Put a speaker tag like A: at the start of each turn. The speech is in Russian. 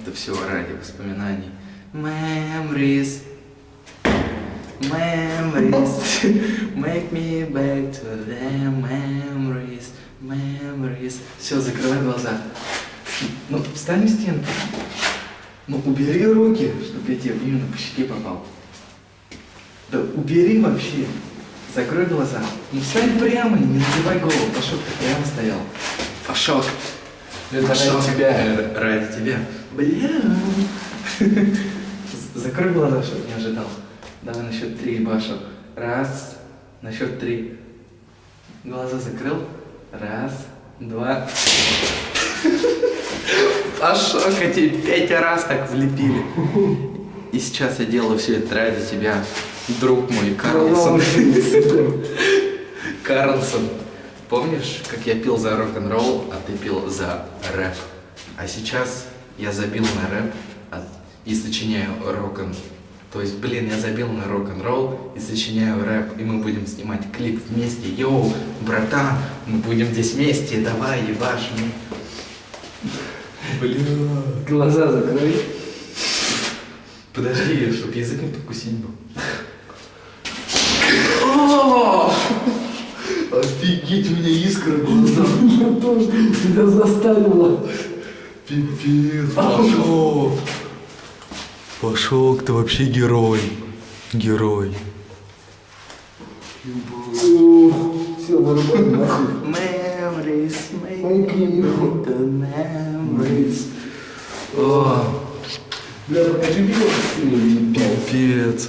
A: это все ради воспоминаний. Memories, memories, make me back to the memories, memories. Все, закрывай глаза. Ну, встань в стенку. Ну, убери руки, чтобы я тебе именно по щеке попал. Да убери вообще. Закрой глаза. Ну встань прямо, не надевай голову. Пошел, ты прямо стоял. Пошел.
B: Это
A: Пошел.
B: ради тебя.
A: Ради тебя. Бля. Закрой глаза, чтобы не ожидал. Давай на счет три, Баша. Раз. На счет три. Глаза закрыл. Раз, два. Пошок, эти пять раз так влепили. И сейчас я делаю все это ради тебя, друг мой, Карлсон. Карлсон. Помнишь, как я пил за рок-н-ролл, а ты пил за рэп? А сейчас я забил на рэп а- и сочиняю рок-н... То есть, блин, я забил на рок-н-ролл и сочиняю рэп, и мы будем снимать клип вместе. Йоу, братан, мы будем здесь вместе, давай, ебашь мне. Бля.
B: Глаза закрой.
A: Подожди, чтоб язык не покусить был. Офигеть, у меня искры в глазах.
B: Я тоже тебя заставила.
A: Пипец, пошел. Пошел, ты вообще герой. Герой.
B: Все, нахуй.
A: Memories,
B: back
A: the memories.
B: Бля, покажи видео,
A: пипец.